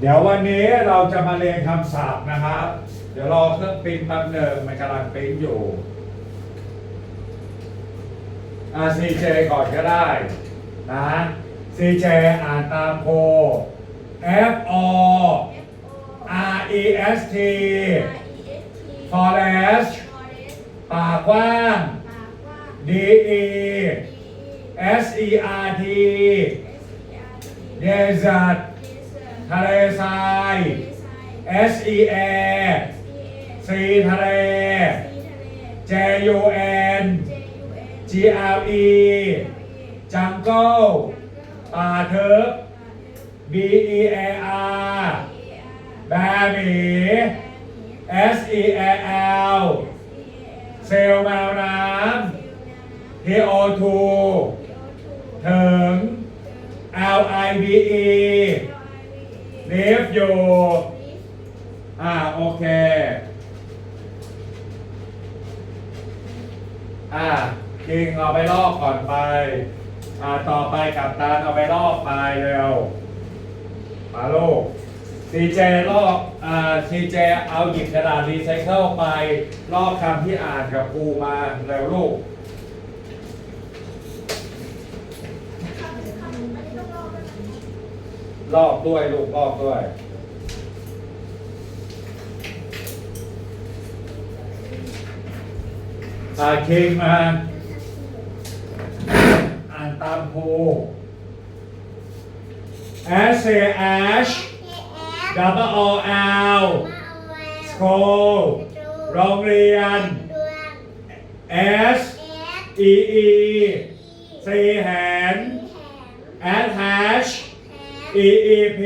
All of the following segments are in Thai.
เดี๋ยววันนี้เราจะมาเรียนคำศัพท์นะครับ เดี๋ยวรอเครื่องปริ้นแป๊บหนึ่งมันกำลังปริ้นอยู่อ่า CJ ก่อนก็ได้นะ CJ อ่านตามโพ F O R E S T Forest ป่ากว้าง D E S E R T Desert ทะเลทราย S E A C ทะเล J U N G L E จังเกิลป่าเถอะ B E A R งเอาไปลอกก่อนไป อ่าต่อไปกับตาเอาไปลอกไปเร็วมาลูกซีเจลอกอ่าซีเจเอาหยิบกระดาษรีไซเคิลไป ลอกคำที่อ่านกับครูมาเร็วลูกลอกด้วยลูกลอกด้วยอาคิงมา ตามครู S A H double O L school โรงเรียน S E E C แหน S H E E P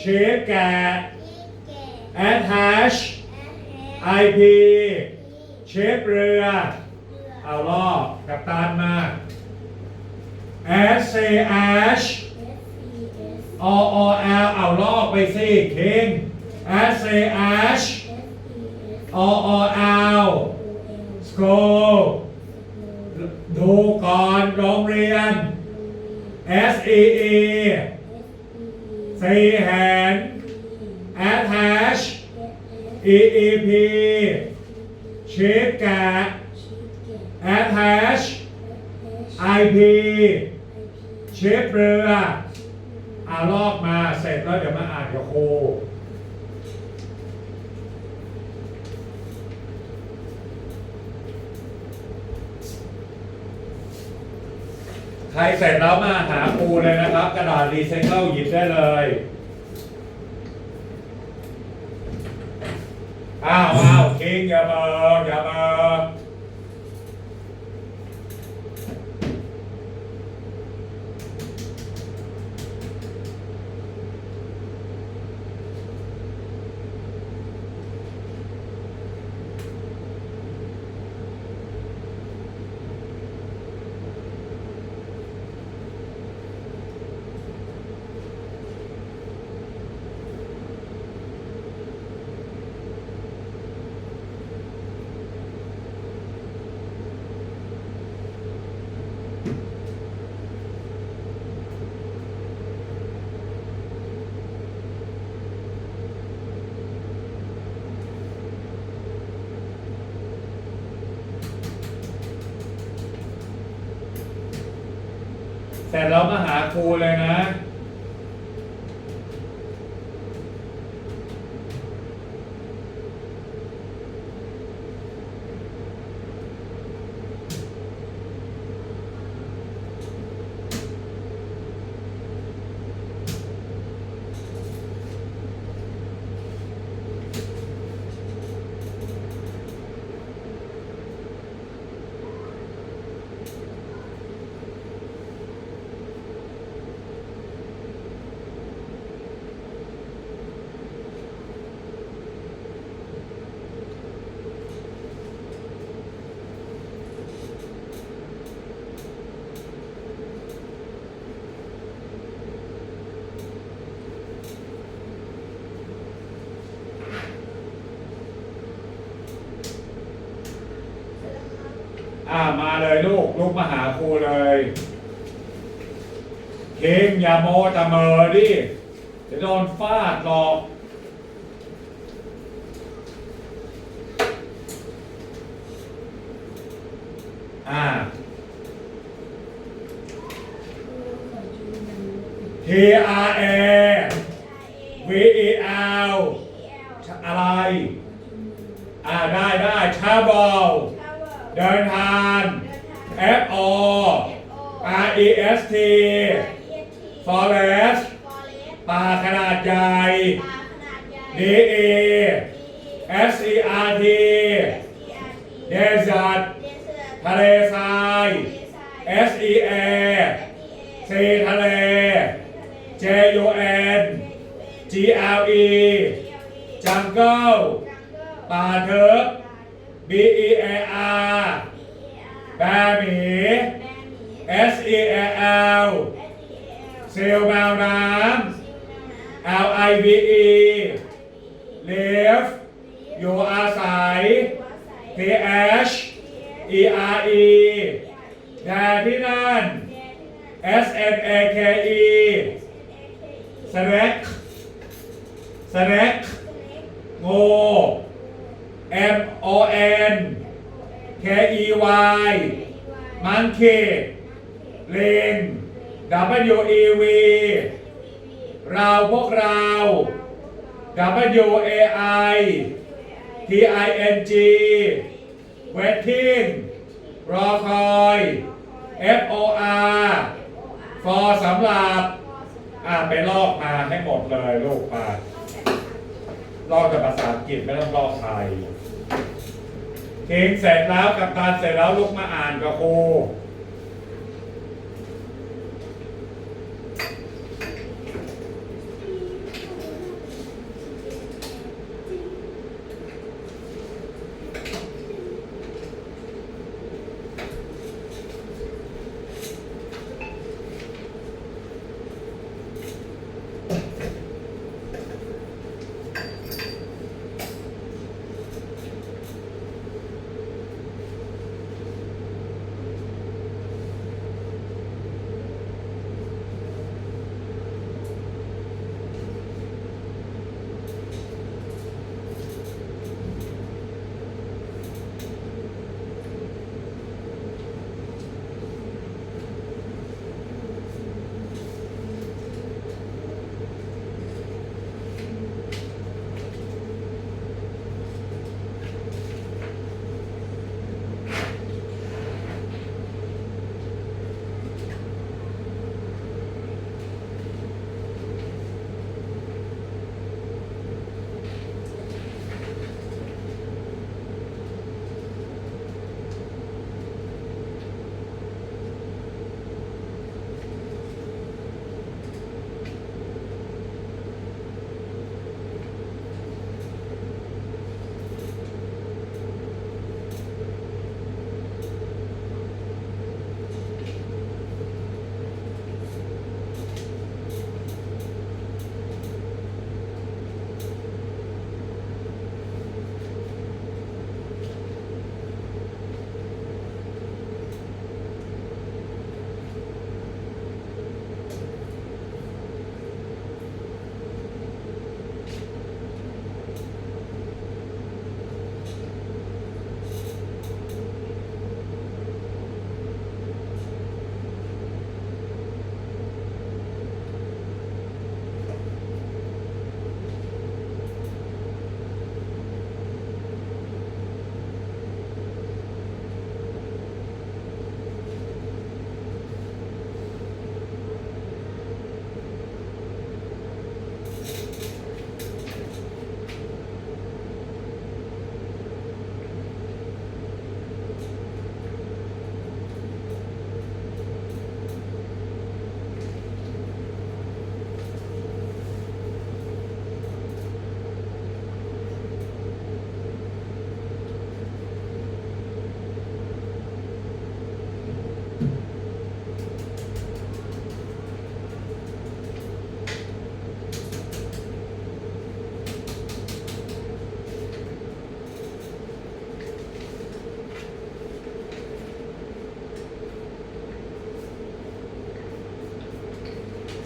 ชีฟแกะ S H I P เชฟเรือ เอาลอกกับตานมา S C H O O L เอาลอกไปสิคิง S C H O O L school ดูก่อนโรงเรียน S E E C แหน S H E E P ชีฟแกะ S I P เชฟเรือเอาลอกมาเสร็จแล้วเดี๋ยวมาอ่านกับครูใครเสร็จแล้วมาหาครูเลยนะครับ กระดาษรีไซเคิลหยิบได้เลยอ้าวอ้าวคิงอย่าเบิกอย่าเบิก แต่เรามาหาครูเลยนะ อ่ามาเลยลูกลูกมาหาครูเลย เคิงอย่าโมต่เมอดิจะโดนฟาดหรอกอ่า T R A V E L อะไร อ่าได้ได้ชาบอล เดินทาง F O R E S T Forest ป่าขนาดใหญ่ D E S E R T Desert ทะเลทราย S E A ซีทะเล J U N G L E Jungle ป่าเถิก B E A R แบร์หมี S E A L เซลล์แมวน้ำ L I V E live อยู่อาศัย T H E R E แดนที่นั่น S N A K E snack snack โง่ M O N K E Y มันเคลิง W E V เราพวกเรา W A I T I N G waiting รอคอย F O R for สำหรับ อ่าไปลอกมาให้หมดเลยลูกมาลอกจากภาษาอังกฤษไม่ต้องลอกไทย เองเสร็จแล้วกับตาเสร็จแล้วลุกมาอ่านกับครู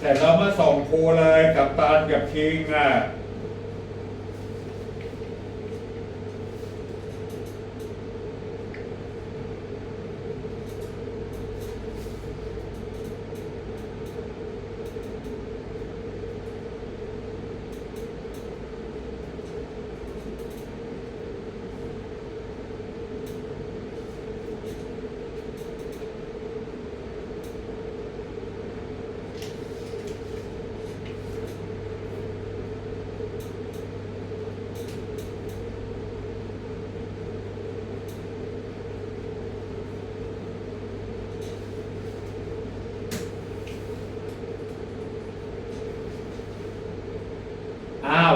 เสร็จแล้วมาส่งครูเลยกับตานกับคิงอะ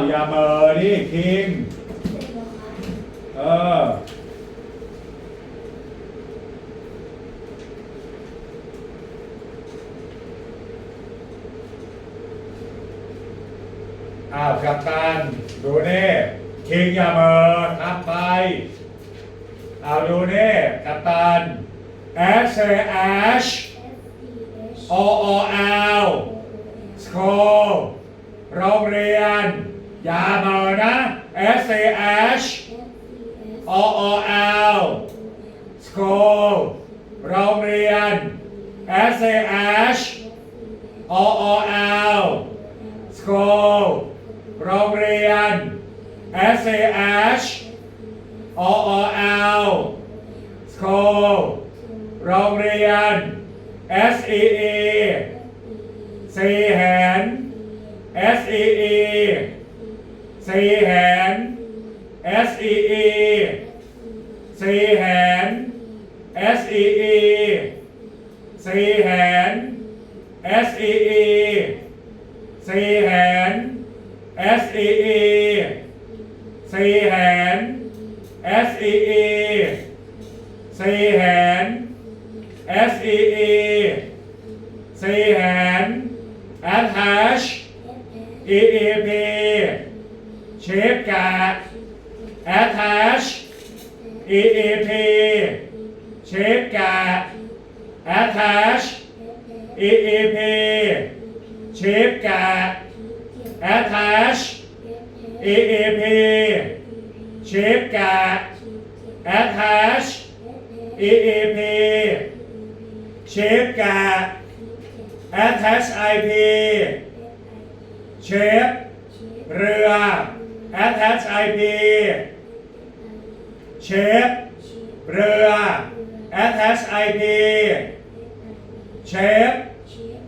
อย่าเมอนี่คิงเอออ้าวกัปตันดูนี่คิงอย่าเมอทำไปอ้าวดูนี่กัปตัน S A H O O L School โรงเรียน ย่าเมอนะ S A H O O L School โรงเรียน S A H O O L School โรงเรียน S A H O O L School โรงเรียน S E E สี่แหน S E E สี่แหน S E E สี่แหน S E E สี่แหน S E E สี่แหน S E E สี่แหน S E E สี่แหน S E E สี่แหน attach E E P เชฟ กาศ attach EAP เช็คกาศ attach EAP เช็คกาศ attach EAP เช็คกาศ attach EAP เช็คกาศ attach IP เชฟเรือ attach I P เชฟเรือ attach I P เชฟ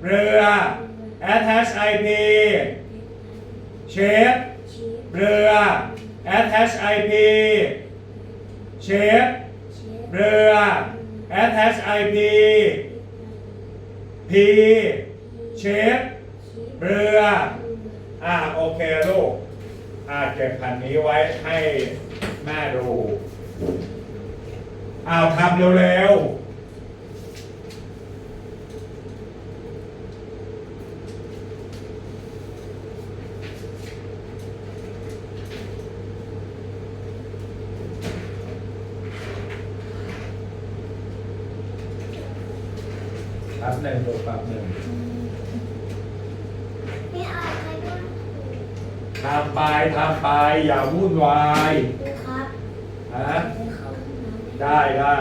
เรือ attach I P เชฟเรือ attach I P เชฟเรือ attach I P P เชฟเรือ อ่าโอเคลูก อาเก็บแผ่นนี้ไว้ให้แม่ดูอาทำเร็วๆแป๊บหนึ่งลูกแป๊บหนึ่ง ไม่เอาใครบ้าง ทำไปทำไปอย่าวุ่นวายครูครับฮะไปเข้าห้องน้ำได้ได้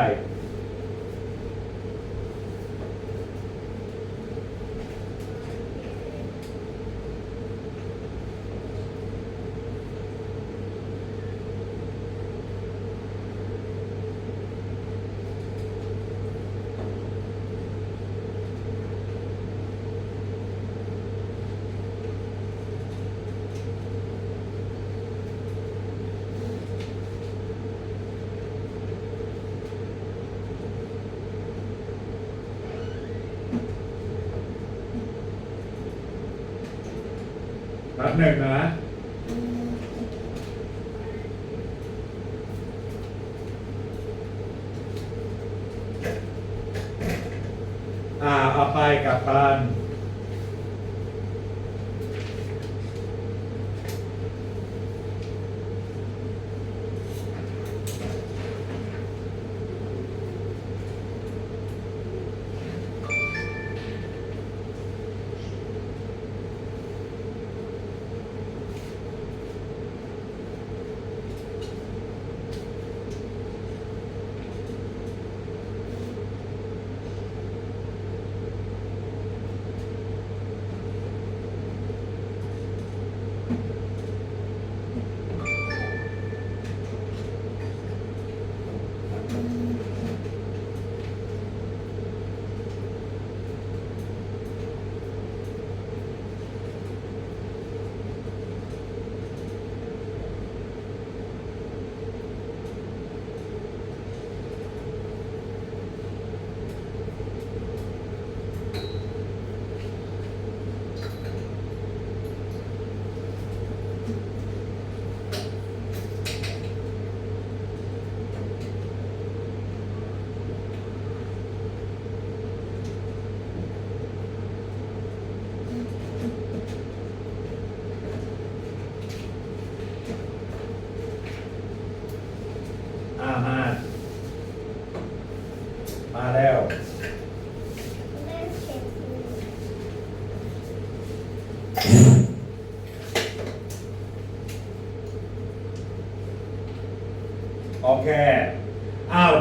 ป๊บหนึ่งนะอ่าเอาไปกับปาน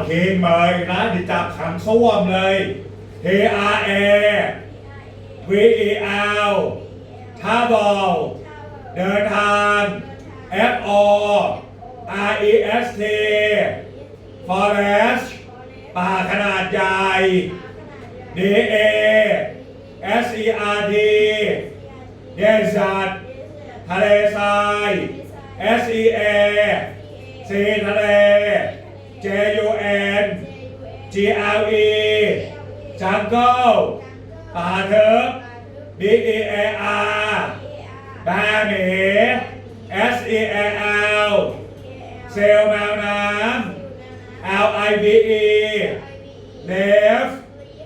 เค อ้าวคิงเมยนะดิจับขังส้วมเลย T R A V E L ท่าบอลเดินทาง F O R E S T forest ป่าขนาดใหญ่ D A S E R T desert ทะเลทราย S E A ซีทะเล G L E jungle ป่าเถิบ B E A R แบหมี S E A L เซลล์แมวน้ำ L I V E live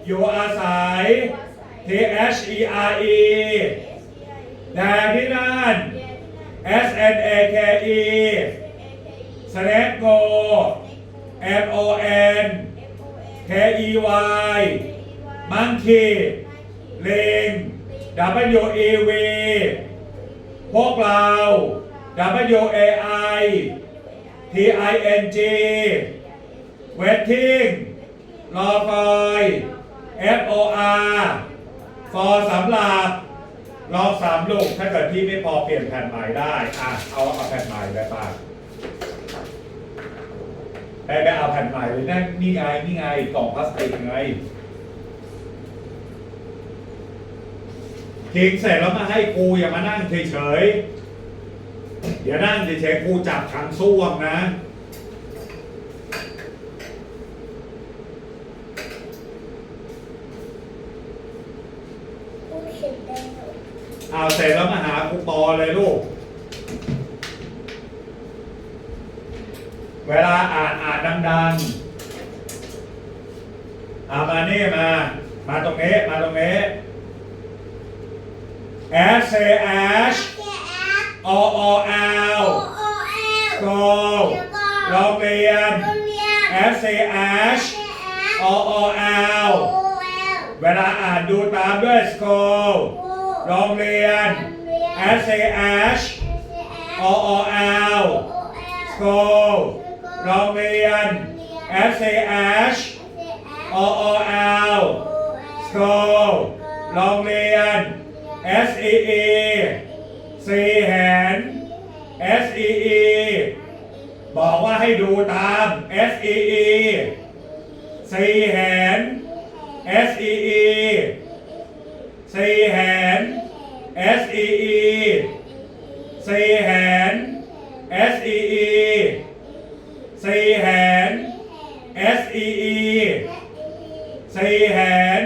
อยู่อาศัย T H E R E แดนที่นั่น S N A K E Snake Go M O N K E Y Monkey ลิง W E V พวกเรา W A I T I N G Waiting รอคอย F O R for สำหรับลองสามลูก ถ้าเกิดพี่ไม่พอเปลี่ยนแผ่นใหม่ได้ อะ เอาเอาแผ่นใหม่ไปป่ะ ไปไปเอาแผ่นใหม่เลยนั่นนี่ไงนี่ไงกล่องพลาสติกไงทิ้งเสร็จแล้วมาให้ครูอย่ามานั่งเฉยๆเดี๋ยวนั่งเฉยๆครูจับขังส้วมนะผู้เขียนได้หนูเอาเสร็จแล้วมาหาครูปอเลยลูก เวลาอ่านอ่านดังๆเอามานี่มา มาตรงนี้ มาตรงนี้ S A H เขียนแอป O O L โอเอล Go แล้วก็โรงเรียนโรงเรียน S A H เขียนแอป O O L โอเอลเวลาอ่านดูตามด้วย School โรงเรียน S A H O O L School โรงเรียน S A H O O L School โรงเรียน S E E สีแหน S E E บอกว่าให้ดูตาม S E E สีแหน S E E สีแหน S E E สีแหน S E E สีแหน S E E สีแหน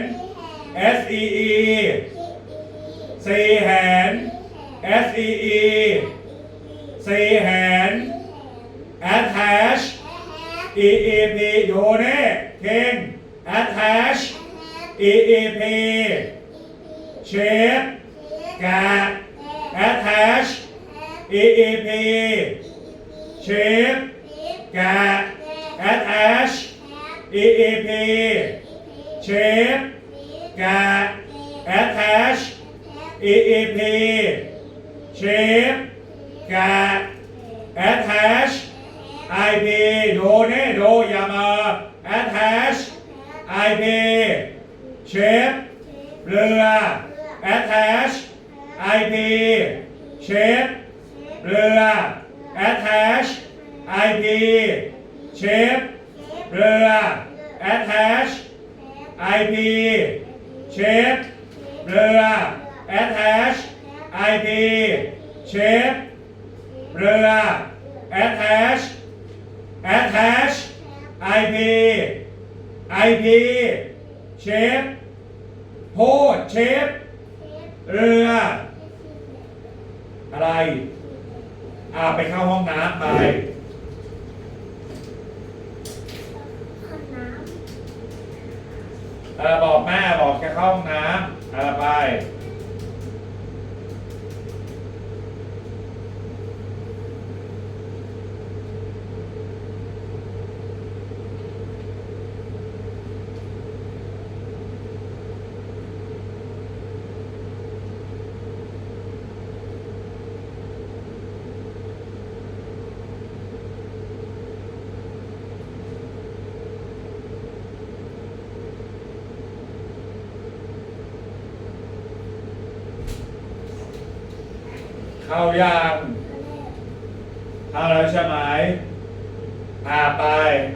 S E E สีแหน S E E สีแหน attach E E P อยู่นี่เก่ง attach E E P shape แกะ attach E E P shape แกะ attach E E P shape แกะ attach E E P shape แกะ attach I P ดูนี่ดูอย่ามา attach I P shape เรือ attach I P shape เรือ attach I P shape เรือ attach I P shape เรือ attach I P shape เรือ attach attach I P I P shape พูด shape เรือ อะไร อ่าไปเข้าห้องน้ำไป ขนน้ำ เออบอกแม่บอกจะเข้าห้องน้ำเออไป เข้ายังข้อแรกเข้าแล้วใช่ไหมอ่าไป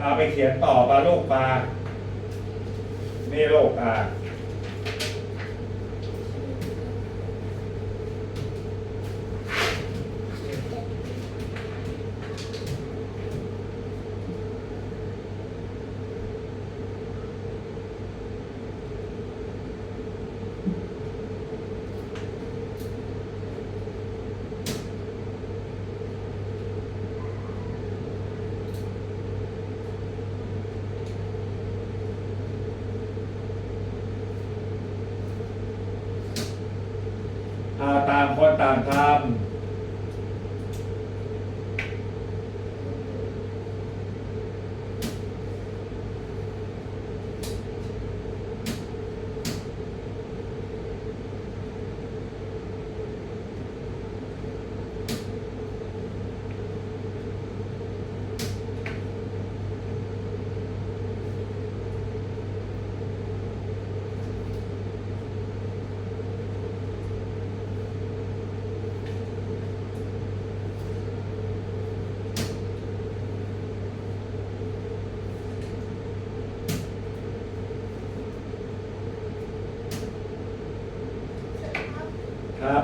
เอาไปเขียนต่อปลาลูกปลานี่ลูกอ่าอ่า ต่างคนต่างทำ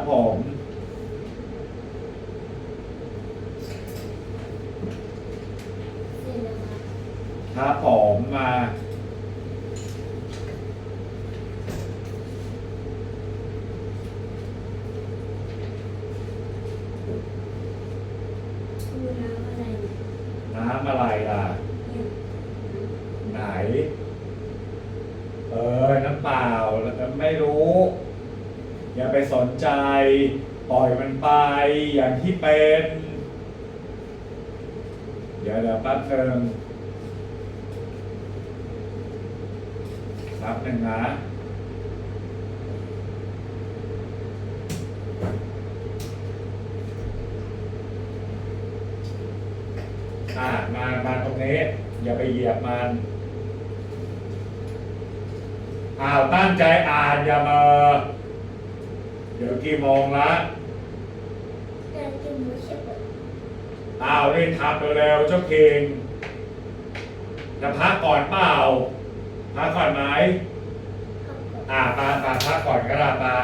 ผม เสร็จแล้วครับ ครับผมมา คือน้ำอะไรเนี่ย น้ำอะไรล่ะ เนี่ย ไหน เออ น้ำเปล่าแล้วก็ไม่รู้ อย่าไปสนใจ ปล่อยมันไป อย่างที่เป็น เดี๋ยวเดี๋ยวแป๊บหนึ่งแป๊บหนึ่งนะอ่ามามาตรงนี้ อย่าไปเหยียบมันอ้าวตั้งใจอ่านอย่ามอเดี๋ยวกี่โมงละ เดินกินหมูเฉย อ้าวรีบทำเร็วๆเจ้าเพลงจะพักก่อนเปล่าพักก่อนไหมๆเข้ากับอ่าปาปาพักก่อนก็ได้ปา